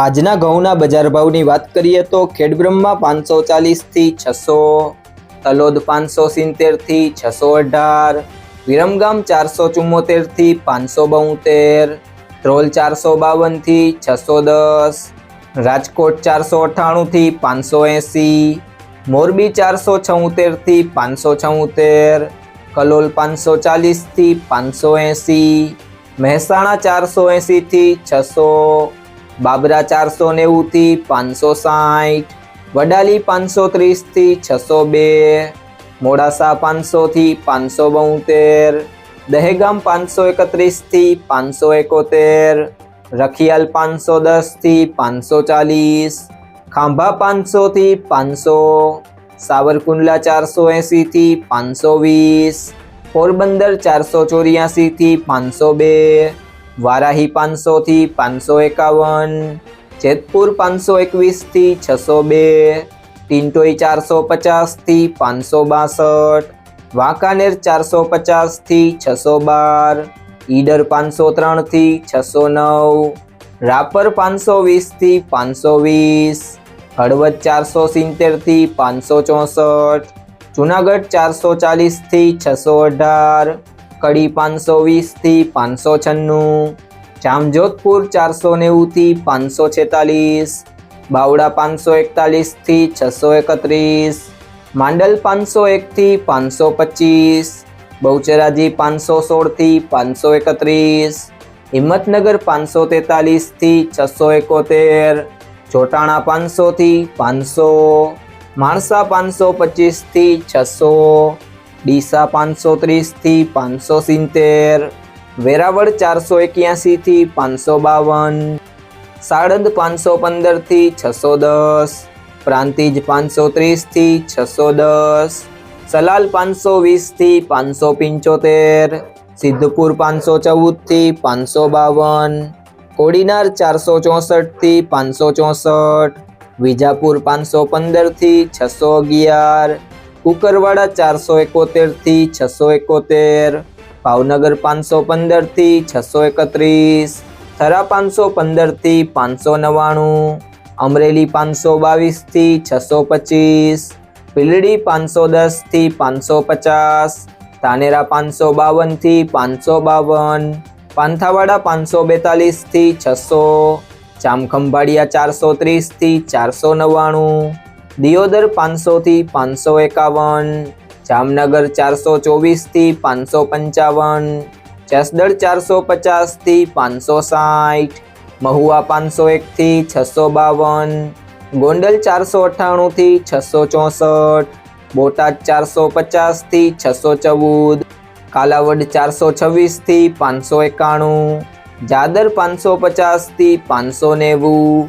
આજના ઘઉંના બજાર ભાવની વાત કરીએ તો ખેડબ્રહ્મા પાંચસો ચાલીસથી છસો, તલોદ પાંચસો સિત્તેરથી છસો અઢાર, વિરમગામ ચારસો ચુમ્મોતેરથી પાંચસો બોતેર, ધ્રોલ ચારસો બાવનથી છસો દસ, રાજકોટ ચારસો અઠ્ઠાણુંથી પાંચસો એંસી, મોરબી ચારસો છોતેરથી પાંચસો છઉતેર કલોલ પાંચસો ચાલીસથી પાંચસો એંસી, મહેસાણા ચારસો એંસીથી છસો બાબરા ચારસો નેવુંથી પાંચસો સાઠ, વડાલી પાંચસો ત્રીસથી છસો બે, મોડાસા પાંચસોથી પાંચસો બોતેર, દહેગામ પાંચસો એકત્રીસથી પાંચસો એકોતેર, રખિયાલ પાંચસો દસથી પાંચસો ચાલીસ, ખાંભા પાંચસોથી પાંચસો, સાવરકુંડલા ચારસો એંસીથી પાંચસો વીસ, પોરબંદર ચારસો ચોર્યાસીથી પાંચસો બે વારાહી પાંચસોથી પાંચસો એકાવન, જેતપુર પાંચસો એકવીસથી છસો બે ટિન્ટોઈ ચારસો પચાસથી પાંચસો બાસઠ, વાંકાનેર ચારસો પચાસથી છસો બાર, ઈડર પાંચસો ત્રણથી છસો નવ, રાપર પાંચસો વીસથી પાંચસો વીસ, હળવદ ચારસો સિત્તેરથી પાંચસો ચોસઠ, જુનાગઢ ચારસો ચાલીસથી છસો અઢાર કડી પાંચસો વીસથી પાંચસો છન્નું, જામજોધપુર ચારસો નેવુંથી પાંચસો છેતાલીસ, બાવડા પાંચસો એકતાલીસથી છસો એકત્રીસ, માંડલ પાંચસો એકથી પાંચસો પચીસ, બહુચરાજી પાંચસો સોળથી પાંચસો એકત્રીસ, હિંમતનગર પાંચસો તેતાલીસથી છસો એકોતેર જોટાણા પાંચસોથી પાંચસો, માણસા પાંચસો પચીસથી છસો ડીસા પાંચસો ત્રીસથી પાંચસો સિત્તેર, વેરાવળ ચારસો એક્યાસીથી પાંચસો બાવન, સાળંદ પાંચસો પંદરથી છસો દસ, પ્રાંતિજ પાંચસો ત્રીસથી છસો દસ, સલાલ પાંચસો વીસથી પાંચસો પંચોતેર, સિદ્ધપુર પાંચસો ચૌદથી પાંચસો બાવન, કોડીનાર ચારસો ચોસઠથી પાંચસો ચોસઠ, વિજાપુર પાંચસો પંદરથી છસો અગિયાર કુકરવાડા ચારસો એકોતેરથી છસો એકોતેર, ભાવનગર પાંચસો પંદરથી છસો એકત્રીસ, થરા પાંચસો પંદરથી પાંચસો નવ્વાણું, અમરેલી પાંચસો બાવીસથી છસો પચીસ, પીલડી પાંચસો દસથી પાંચસો પચાસ, ધાનેરા પાંચસો બાવનથી પાંચસો બાવન, પાંથાવાડા પાંચસો બેતાલીસથી છસો, જામખંભાળિયા ચારસો ત્રીસથી ચારસો નવ્વાણું દિયોદર પાંચસોથી પાંચસો એકાવન, જામનગર ચારસો ચોવીસથી પાંચસો પંચાવન જસદળ ચારસો પચાસથી પાંચસો સાઠ, મહુવા પાંચસો એકથી છસો બાવન, ગોંડલ ચારસો અઠ્ઠાણુંથી છસો ચોસઠ, બોટાદ ચારસો પચાસથી છસો ચૌદ, કાલાવડ ચારસો છવ્વીસથી પાંચસો એકાણું, જાદર પાંચસો પચાસથી પાંચસો નેવું